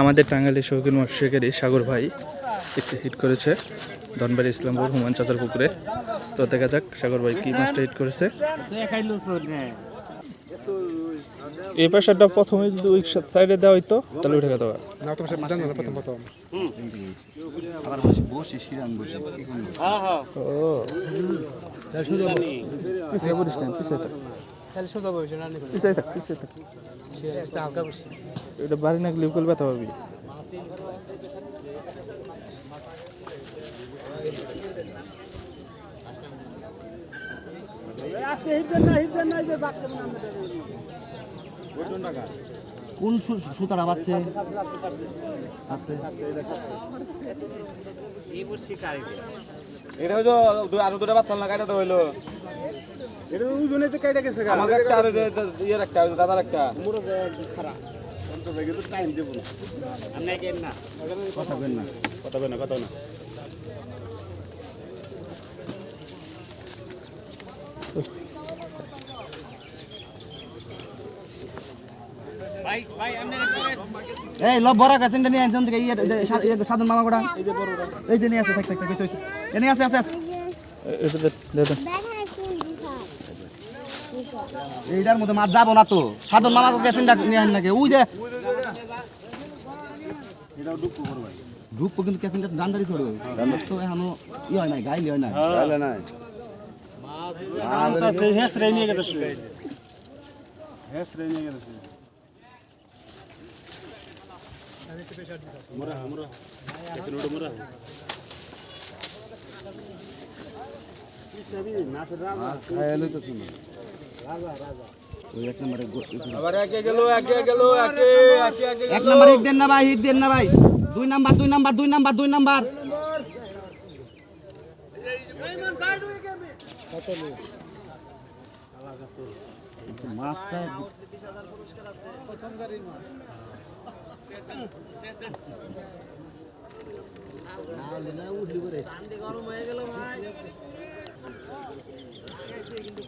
আমাদের টাঙ্গাইলের শৌখিন মৎস্যকারী সাগর ভাই একটি হিট করেছে। ধনবাড়ি ইসলামপুর হুমান চাচার পুকুরে। তো দেখা যাক সাগর ভাই কি মাছটা হিট করেছে। এই পেশাটা প্রথমে যদি ওই সাইডে দেওয়া হইতো তাহলে উঠে গেত। না তো সে জানো না প্রথম প্রথম আবার বসে বসে শিরান বসে কি করব ও পিছিয়ে পড়িস না পিছিয়ে তাহলে সোজা বসে রান্না করে পিছিয়ে থাক পিছিয়ে থাক। হালকা বসে এটা বাড়ি না গেলে উকল ব্যথা পাবি। কোন সু- সুতাটা বাচ্ছে এটা দু- আরও দুটা বাচ্চা না কাটা তো হইল। এটা ওজনে তো গেছে একটা আর একটা ওই যে দাদার একটা। কথা বেন না কথা বলে না কথা না। এই লব বড় কাছে নিয়ে আনছেন থেকে ইয়ে সাধন মামা কোটা এই যে নিয়ে আছে থাক থাক থাক কিছু এ নিয়ে আছে আছে আছে। এইটার মধ্যে মাছ যাব না তো। সাধন মামা কাছে নিয়ে আন নাকি? ওই যে ঢুকবো কিন্তু ক্যাসেন্টার ডান্ডারি ছড়বে তো এখনও ই হয় নাই গাইলি হয় নাই। হেস রে নিয়ে গেছে। হেস রে নিয়ে গেছে। মুরা মুরা একটু মুরা ওই এক নম্বরে একে গেল একে গেল একে একে একে এক নাম্বার হিট দেন না ভাই হিট দেন না ভাই। দুই নাম্বার দুই নাম্বার দুই নাম্বার দুই নাম্বার। মাছটা একটু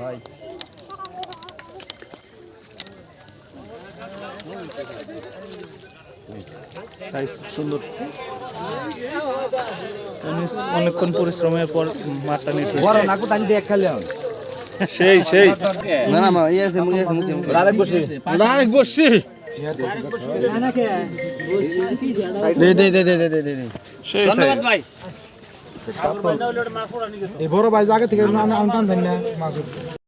ভাই সাইজ সুন্দর উনিশ অনেকক্ষণ পরিশ্রমের পর মাছটা নিয়ে ফেলছে। বড় তানি দেখ খেলে সেই সেই। না না মা ইয়ে আছে মুখে আছে মুখে আরেক বসি। আরেক বসি। দে দে দে দে দে দে দে সেই ভাই। এই বড় ভাই আগে থেকে আনতাম না মাছ